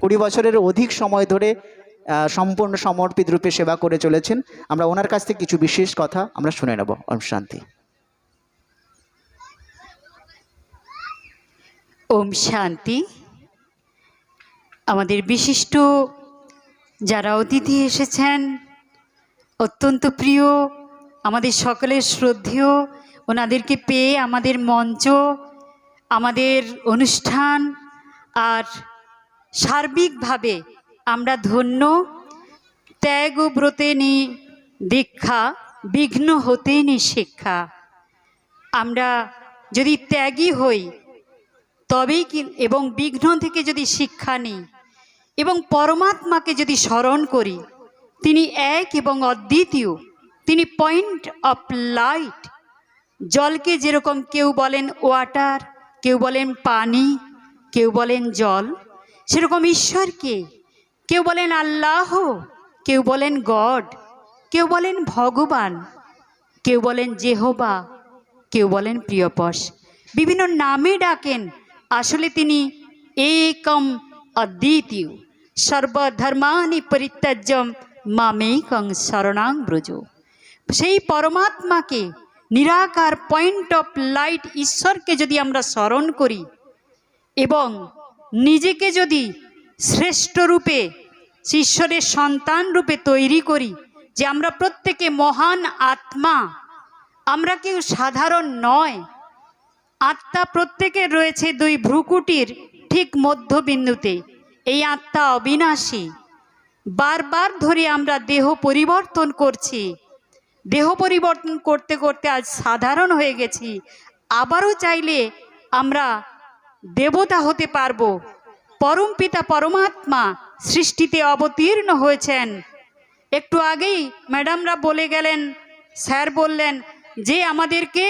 কুড়ি বছরের অধিক সময় ধরে সম্পূর্ণ সমর্পিত রূপে সেবা করে চলেছেন। আমরা ওনার কাছ থেকে কিছু বিশেষ কথা আমরা শুনে নেব, ওম শান্তি। ওম শান্তি। আমাদের বিশিষ্ট যারা অতিথি এসেছেন, অত্যন্ত প্রিয়, আমাদের সকলের শ্রদ্ধেয়, ওনাদেরকে পেয়ে আমাদের মঞ্চ আমাদের অনুষ্ঠান আর সার্বিকভাবে আমরা ধন্য। ত্যাগ ব্রতে নি দীক্ষা, বিঘ্ন হতে নি শিক্ষা। আমরা যদি ত্যাগী হই, তবেই কি এবং বিঘ্ন থেকে যদি শিক্ষা নিই এবং পরমাত্মাকে যদি স্মরণ করি, তিনি এক এবং অদ্বিতীয়, তিনি পয়েন্ট অফ লাইট জলকে যেরকম কেউ বলেন ওয়াটার কেউ বলেন পানি, কেউ বলেন জল। সেরকম ঈশ্বরকে কেউ বলেন আল্লাহ, কেউ বলেন গড, কেউ বলেন ভগবান, কেউ বলেন জেহোবা, কেউ বলেন প্রিয়পস। বিভিন্ন নামে ডাকেন, আসলে তিনি একম অদ্বিতীয়। সর্বধর্মানি পরিত্যাজ্যম মামেকং শরণাং ব্রজ। সেই পরমাত্মাকে নিরাকার পয়েন্ট অফ লাইট ঈশ্বরকে যদি আমরা স্মরণ করি এবং নিজেকে যদি শ্রেষ্ঠ রূপে, ঈশ্বরের সন্তান রূপে তৈরি করি যে আমরা প্রত্যেকে মহান আত্মা, আমরা কেউ সাধারণ নয়। আত্মা প্রত্যেকের রয়েছে দুই ভ্রুকুটির ঠিক মধ্যবিন্দুতে। এই আত্মা অবিনাশী। বারবার ধরে আমরা দেহ পরিবর্তন করছি। দেহ পরিবর্তন করতে করতে আজ সাধারণ হয়ে গেছি। আবারও চাইলে আমরা দেবতা হতে পারব। পরম পিতা পরমাত্মা সৃষ্টিতে অবতীর্ণ হয়েছেন। একটু আগেই ম্যাডামরা বলে গেলেন, স্যার বললেন যে আমাদেরকে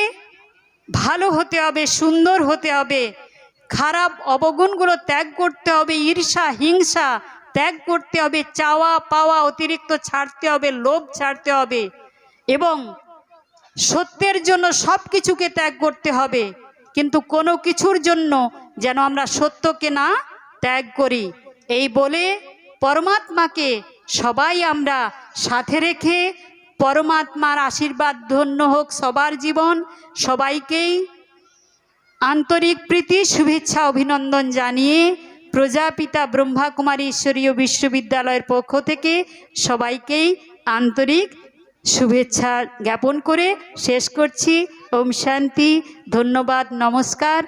ভালো হতে হবে, সুন্দর হতে হবে। খারাপ অবগুণগুলো ত্যাগ করতে হবে, ঈর্ষা, হিংসা ত্যাগ করতে হবে, চাওয়া পাওয়া অতিরিক্ত ছাড়তে হবে, লোভ ছাড়তে হবে। এবং সত্যের জন্য সব কিছুকে ত্যাগ করতে হবে। কিন্তু কোনো কিছুর জন্য যেন আমরা সত্যকে না ত্যাগ করি। এই বলে পরমাত্মাকে সবাই আমরা সাথে রেখে পরমাত্মার আশীর্বাদ ধন্য হোক সবার জীবন। সবাইকেই আন্তরিক প্রীতি, শুভেচ্ছা, অভিনন্দন জানিয়ে প্রজাপিতা ব্রহ্মাকুমারী ঈশ্বরীয় বিশ্ববিদ্যালয়ের পক্ষ থেকে সবাইকেই আন্তরিক শুভেচ্ছা জ্ঞাপন করে শেষ করছি। ওম শান্তি। ধন্যবাদ। নমস্কার।